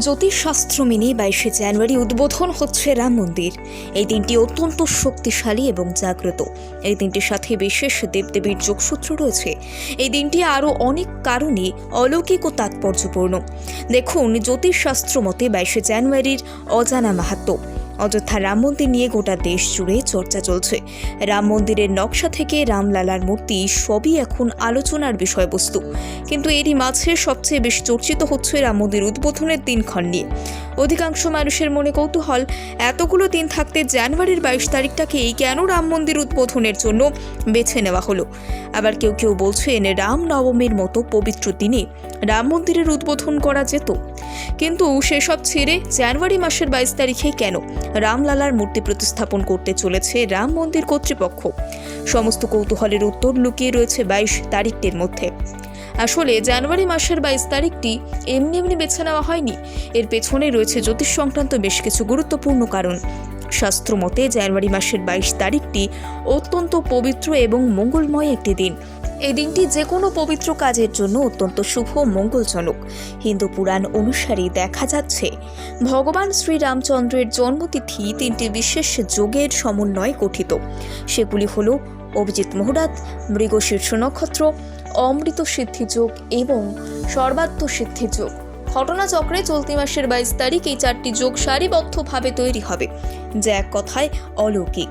জ্যোতিষশাস্ত্র মেনে বাইশে জানুয়ারি উদ্বোধন হচ্ছে রাম মন্দির। এই দিনটি অত্যন্ত শক্তিশালী এবং জাগ্রত। এই দিনটির সাথে বিশেষ দেবদেবীর যোগসূত্র রয়েছে। এই দিনটি আরও অনেক কারণে অলৌকিক ও তাৎপর্যপূর্ণ। দেখুন, জ্যোতিষশাস্ত্র মতে বাইশে জানুয়ারির অজানা মাহাত্ম্য অযোধ্যা রাম মন্দির নিয়ে গোটা দেশ জুড়ে চর্চা চলছে। রাম মন্দিরের নকশা থেকে রামলালার মূর্তি সবই এখন আলোচনার বিষয়বস্তু। কিন্তু এরই মাঝে সবচেয়ে বেশি চর্চিত হচ্ছে রাম মন্দির উদ্বোধনের দিনক্ষণ নিয়ে। অধিকাংশ মানুষের মনে কৌতূহল, এতগুলো দিন থাকতে জানুয়ারির বাইশ তারিখটাকে এই কেন রাম মন্দির উদ্বোধনের জন্য বেছে নেওয়া হলো? আবার কেউ কেউ বলছেন, রাম নবমীর মতো পবিত্র দিনে রাম মন্দিরের উদ্বোধন করা যেত। কিন্তু সেসব ছেড়ে জানুয়ারি মাসের বাইশ তারিখে কেন? রামলালার মূর্তি প্রতিস্থাপন করতে চলেছে রাম মন্দির কর্তৃপক্ষ। সমস্ত কৌতূহলের উত্তর লুকিয়ে রয়েছে বাইশ তারিখটির মধ্যে। আসলে জানুয়ারি মাসের বাইশ তারিখটি এমনি এমনি বেছে নেওয়া হয়নি। এর পেছনে রয়েছে জ্যোতিষ সংক্রান্ত বেশ কিছু গুরুত্বপূর্ণ কারণ। শাস্ত্র মতে জানুয়ারি মাসের বাইশ তারিখটি অত্যন্ত পবিত্র এবং মঙ্গলময় একটি দিন। এই দিনটি যে কোনো পবিত্র কাজের জন্য অত্যন্ত শুভ মঙ্গলজনক। হিন্দু পুরাণ অনুসারে দেখা যাচ্ছে, ভগবান শ্রীরামচন্দ্রের জন্মতিথি তিনটি বিশেষ যোগের সমন্বয়ে গঠিত। সেগুলি হল অভিজিৎ মুহুরাত মৃগশীর্ষ নক্ষত্র, অমৃত সিদ্ধিযোগ এবং সর্বাত্ম সিদ্ধি যোগ। ঘটনাচক্রে চলতি মাসের বাইশ তারিখ এই চারটি যোগ সারিবদ্ধভাবে তৈরি হবে, যা এক কথায় অলৌকিক।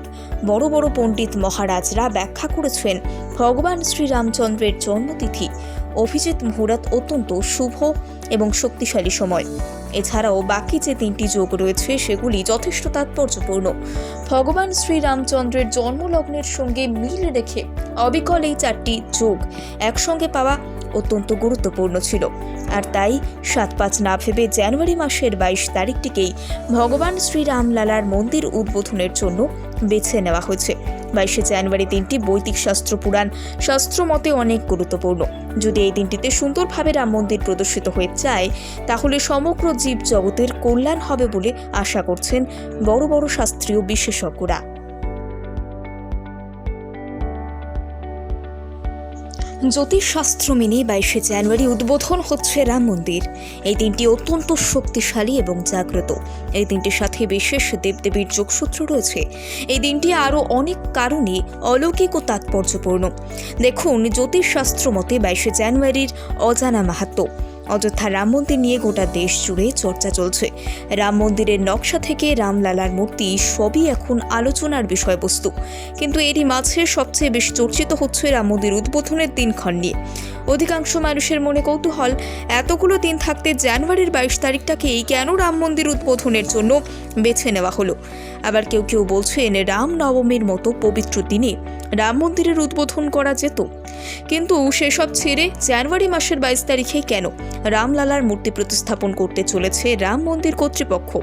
বড় বড় পণ্ডিত মহারাজরা ব্যাখ্যা করেছেন, ভগবান শ্রীরামচন্দ্রের জন্মতিথি, অভিজিৎ মুহুরাত অত্যন্ত শুভ এবং শক্তিশালী সময়। এছাড়াও বাকি যে তিনটি যোগ রয়েছে, সেগুলি যথেষ্ট তাৎপর্যপূর্ণ। ভগবান শ্রীরামচন্দ্রের জন্মলগ্নের সঙ্গে মিল রেখে অবিকল এই চারটি যোগ একসঙ্গে পাওয়া অত্যন্ত গুরুত্বপূর্ণ ছিল। আর তাই সাত পাঁচ না ভেবে জানুয়ারি মাসের বাইশ তারিখটিকেই ভগবান শ্রীরামলালার মন্দির উদ্বোধনের জন্য বেছে নেওয়া হয়েছে। বাইশে জানুয়ারি দিনটি বৈদিক শাস্ত্র পুরাণ শাস্ত্র মতে অনেক গুরুত্বপূর্ণ। যদি এই দিনটিতে সুন্দরভাবে রাম মন্দির প্রদর্শিত হয়ে যায়, তাহলে সমগ্র জীব জগতের কল্যাণ হবে বলে আশা করছেন বড় বড় শাস্ত্রীয় বিশেষজ্ঞরা। জ্যোতিষশাস্ত্র মেনে বাইশে জানুয়ারি উদ্বোধন হচ্ছে রাম মন্দির। এই দিনটি অত্যন্ত শক্তিশালী এবং জাগ্রত। এই দিনটির সাথে বিশেষ দেবদেবীর যোগসূত্র রয়েছে। এই দিনটি আরও অনেক কারণে অলৌকিক ও তাৎপর্যপূর্ণ। দেখুন, জ্যোতিষশাস্ত্র মতে বাইশে জানুয়ারির অজানা মাহাত্ম্য অযোধ্যা রাম মন্দির নিয়ে গোটা দেশ জুড়ে চর্চা চলছে। রাম মন্দিরের নকশা থেকে রামলালার মূর্তি সবই এখন আলোচনার বিষয়বস্তু। কিন্তু এরই মাঝে সবচেয়ে বেশি চর্চিত হচ্ছে রাম মন্দির উদ্বোধনের দিনক্ষণ নিয়ে। অধিকাংশ মানুষের মনে কৌতূহল, এতগুলো দিন থাকতে জানুয়ারির বাইশ তারিখটাকে এই কেন রাম মন্দির উদ্বোধনের জন্য বেছে নেওয়া হলো? আবার কেউ কেউ বলছেন, রাম নবমীর মতো পবিত্র দিনে রাম মন্দিরের উদ্বোধন করা যেত। কিন্তু সেসব ছেড়ে জানুয়ারি মাসের বাইশ তারিখে কেন? রামলালার মূর্তি প্রতিস্থাপন করতে চলেছে রাম মন্দির কর্তৃপক্ষ।